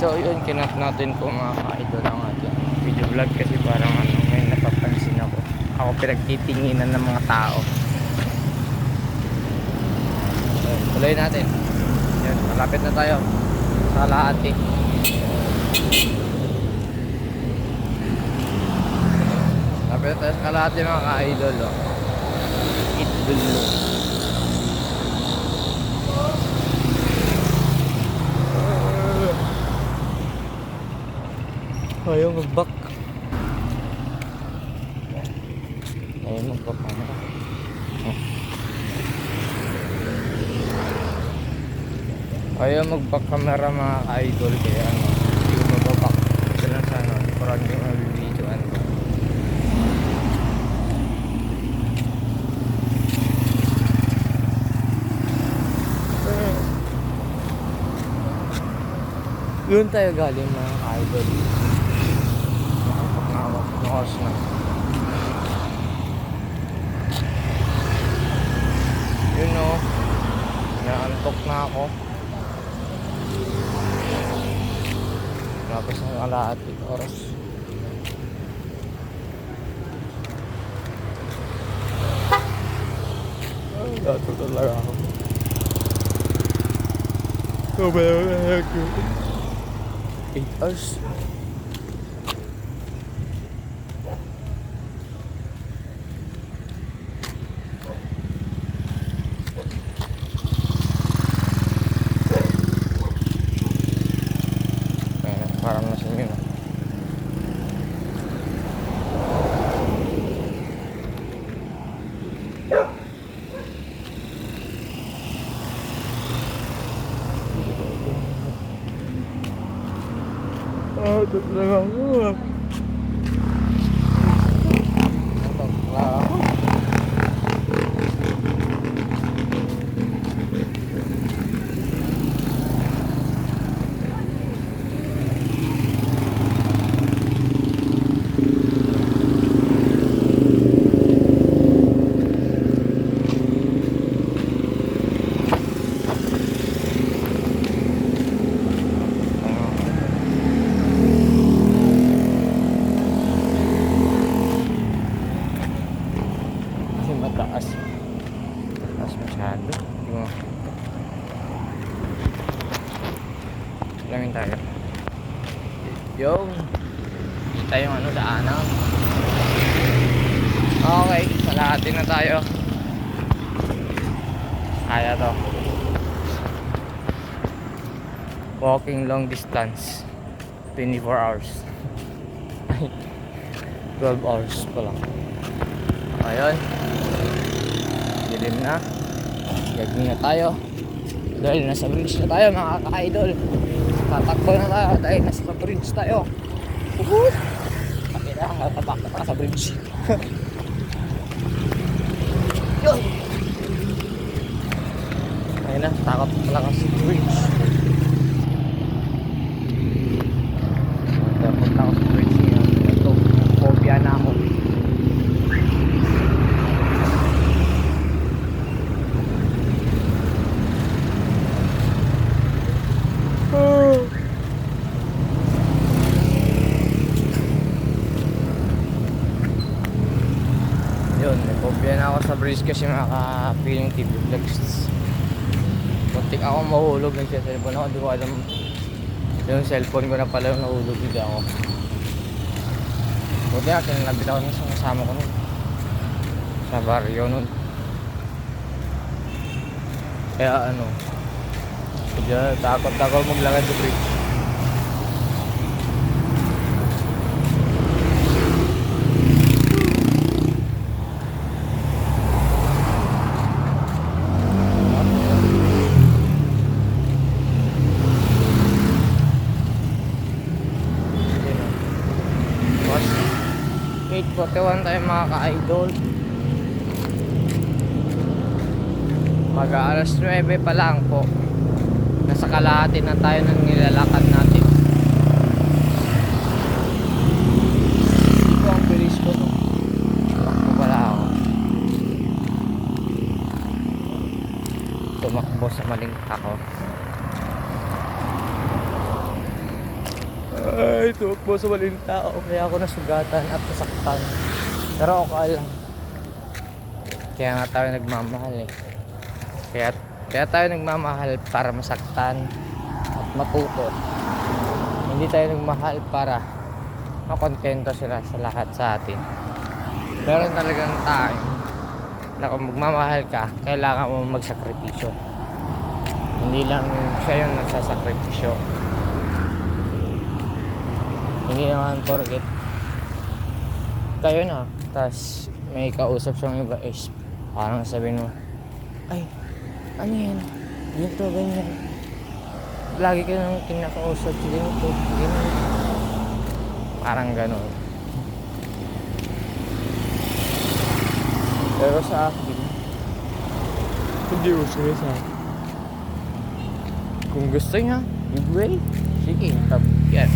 So yun, kinap natin po mga ka-idol ang ating video vlog kasi parang ano, may napapansin ako. Ako pinagtitinginan ng mga tao. So, tuloy natin. Yun, malapit na tayo sa Laati. Malapit na tayo sa Laati mga ka-idol. Oh. Idol. Ayaw mag-back camera mga ka-idol kaya ano, hindi ko mag-back. Ito lang sa ano, parang yung video-videoan ko. Doon tayo galing mga ka-idol. Nakapag na oras na. Yun o. Naantok na ako. Tapos ng alahating oras. Dato talaga ako. Kumain ako. 8 hours. Ayan, parang nasa inyo na. Ah, ito talaga ako. Antok na ako. Kasi mataas. Mataas masyado. Hindi mo. Lamin tayo. Yung. Kita yung ano, daanan. Okay, kalahati na tayo. Kaya to. Walking long distance. 24 hours. 12 hours pa lang. Ayun. Dilim na. Gagawin na tayo. Dahil nasa bridge na tayo mga ka-idol. Tatakbo na tayo dahil nasa bridge tayo. Pakita, tapak na pa sa bridge. Yun! Ayun na, takot pala kasi sa bridge. Takot ako sa bridge niya. Ito, phobia na ako. Yun, may phobia na bridge kasi makaka-feeling TV vlogs. Muntik ako mahulog, nagsiselfone ako, di ko alam. Yung cellphone ko na pala yung nahulog, hindi ako. Buti nga, kinalabit ako ng isang kasama ko nun. Sa barrio nun. Kaya ano, kaya takot ako maglakad sa bridge. 8.41 tayo mga ka-idol. Mag alas 9 pa lang po. Nasa kalahati na tayo ng nilalakad natin. Hindi ko ang bilis ko no. Tumakbo pala ako. Tumakbo sa maling ako. Ay, tumakbo sa maling tao. Kaya ako nasugatan at nasaktan. Pero okay lang. Kaya nga tayo nagmamahal eh. Kaya, kaya tayo nagmamahal para masaktan at matuto. Hindi tayo nagmahal para makontento sila sa lahat sa atin. Meron talagang time na kung magmamahal ka, kailangan mo magsakripisyo. Hindi lang siya yung nagsasakripisyo. Hindi naman porket kayo na, tas may kausap siyang iba is parang sabihin mo, ay, ano yan? Ganito, ganyan. Lagi ka nang kinakausap, ganito, ganyan. Parang ganon. Pero sa akin, hindi uso sa akin. Kung gusto niya, give way. Sige, tab yan.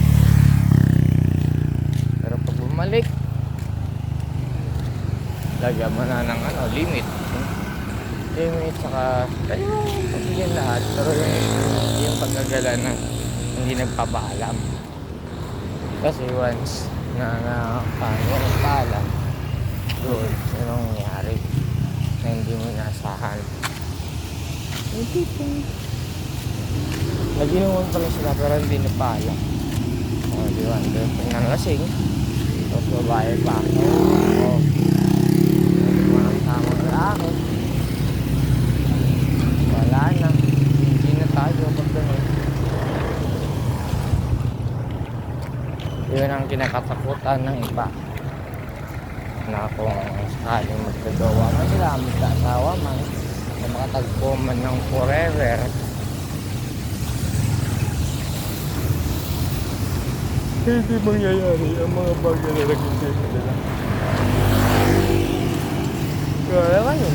Pero pag bumalik, lagyan mo na ng ano, limit. Limit, saka, kaya mo pagiging lahat. Pero yung, yung pagkagala na hindi nagpapaalam. Kasi once na na paano nagpaalam, doon, yun ang nangyari na hindi mo inasahan. Hindi po. Naginuman pala sila pero hindi na pala. O, di ba? Tingnan lasing. Tapos babae pa ako. O, mga tamang lalaki. Wala na. Hindi na tayo pag ganun. Yun ang kinakatakutan ng iba na kung sakaling magkagawa man sila, magkaasawa man, na makatagpo man ng forever, hindi mangyayari ang mga bagay na sa nila. Kaya ngayon,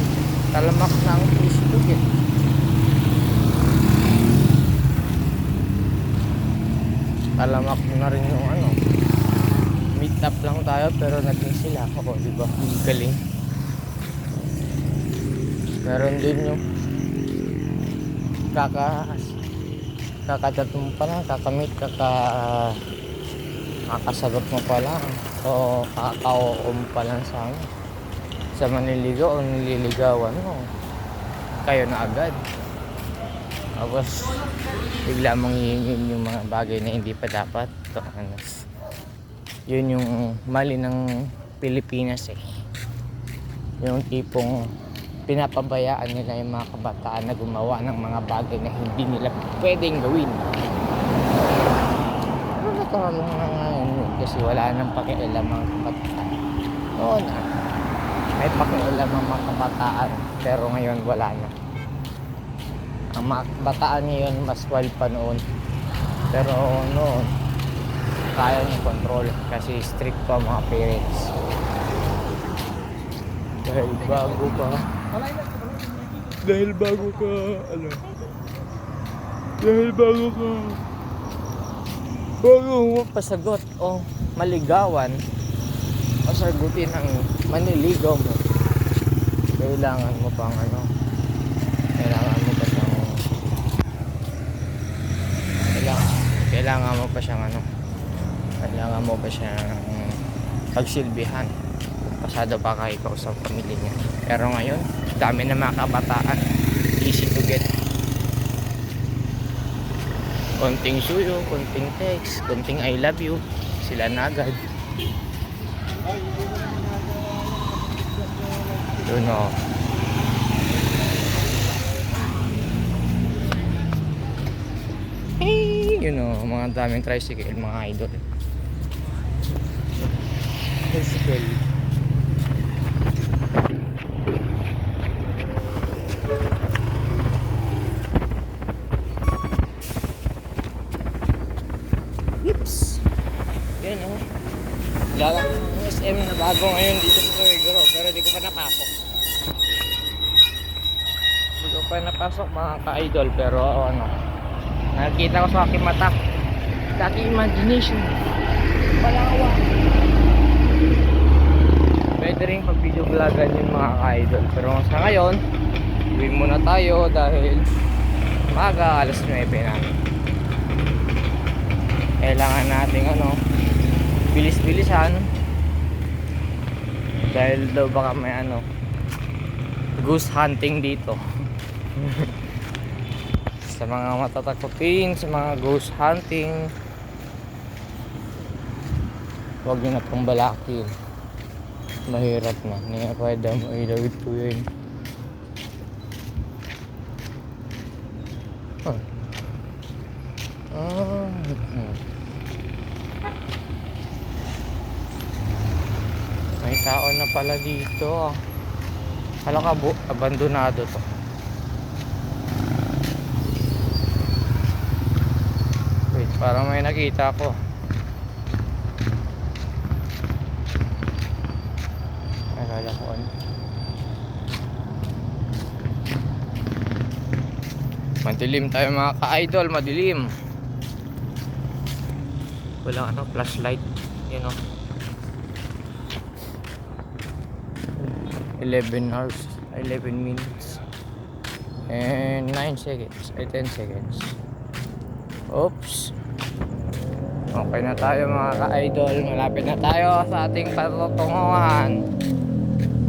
talamak na ang Facebook eh. Talamak na rin yung ano, meet up lang tayo pero naging sila ako, di ba? Ang galing. Meron din yung kaka kakadat mo pa lang, kakamit, kaka kakasagot mo pa lang. O kakao mo pa lang sa ano, sa maniligaw o nililigawan mo. Kayo na agad. Tapos bigla mong hihingin yung mga bagay na hindi pa dapat. Ito, ano, yun yung mali ng Pilipinas eh. Yung tipong pinapabayaan nila yung mga kabataan na gumawa ng mga bagay na hindi nila pwedeng gawin. Pero nagkaroon na ngayon yun kasi wala nang pakialam ang kabataan. Noon ah, may pakialam ang mga kabataan pero ngayon wala na. Ang mga kabataan ngayon mas wild pa noon. Pero noon, kaya niya control kasi strict pa mga parents. Dahil bago ka, dahil bago ka, ano, dahil bago ka, bago mo pasagot o maligawan, pasagutin ang maniligaw mo, kailangan mo pang ano, kailangan mo pa siyang, kailangan, kailangan mo pa siyang ano, kailangan mo pa siyang pagsilbihan. Pasado pa ka ikaw sa pamilya niya. Pero ngayon dami na mga kabataan. Easy to get. Konting suyo konting text konting I love you. Sila na agad. Yun o hey! Yun o mga daming tricycle mga idol tricycle Oops. Yan oh. Wala lang ang SM na bago ngayon dito sa Tuigoro pero di ko pa napasok. Di ko pa napasok mga ka-idol pero ano. Nakikita ko sa aking mata. Sa aking imagination. Palawa. Pwede rin pag video vlogan yung mga ka-idol. Pero sa ngayon, uwi muna tayo dahil maga alas 9 na. kailangan nating ano, bilis-bilisan. Dahil daw baka may ano, goose hunting dito. sa mga matatakotin, sa mga ghost hunting, huwag nyo na pong balakin. Mahirap. Hindi nga pwede mo ilawid po yun. Huh. Ah. May tao na pala dito. Kala ka bu- abandonado to. Wait, parang may nakita ko. Ano. Madilim tayo mga ka-idol, madilim. Walang ano, flashlight. You know. 11 hours, 11 minutes. And 9 seconds, ay 10 seconds. Oops. Okay na tayo mga ka-idol. Malapit na tayo sa ating patutunguhan.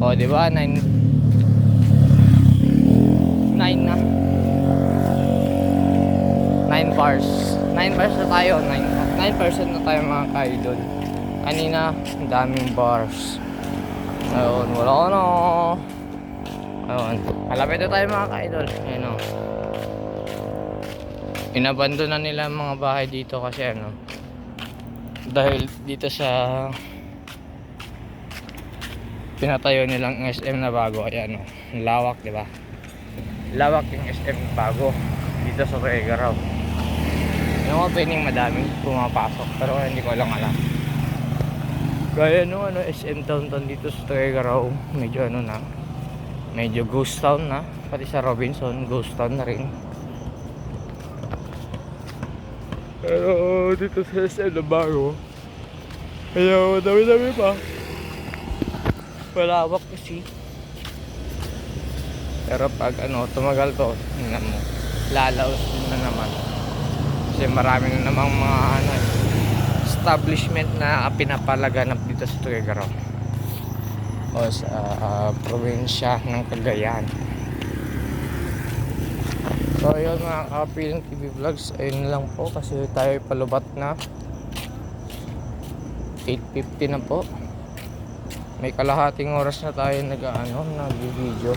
O, di ba? 9 9 na. 9 bars. 9 bars na tayo. 9, 9% na tayo mga ka-idol. Kanina, ang daming bars. Ayun, wala ko na. Ayun. Malapit na tayo mga ka-idol. Ayun o. Inabando na nila ang mga bahay dito kasi ano. Dahil dito sa pinatayo nilang SM na bago ay ano, lawak, di ba? Lawak yung SM bago dito sa Tuigaraw. Yung pwedeng madaming pumapasok pero hindi ko lang alam. Gaya nung ano, SM Downtown dito sa Tuigaraw, medyo ano na, medyo ghost town na. Pati sa Robinson, ghost town na rin. Pero dito sa SM na bago, kaya dami-dami pa. Malawak kasi. Pero pag ano, tumagal to, tingnan mo, lalaos na naman. Kasi marami na namang mga ano, establishment na pinapalaganap dito sa Tuguegarao. O sa ah, probinsya ng Cagayan. So ayun mga kapiling TV Vlogs, ayun lang po kasi tayo ay palubat na. 8.50 na po. May kalahating oras na tayo nag ano, nag-video.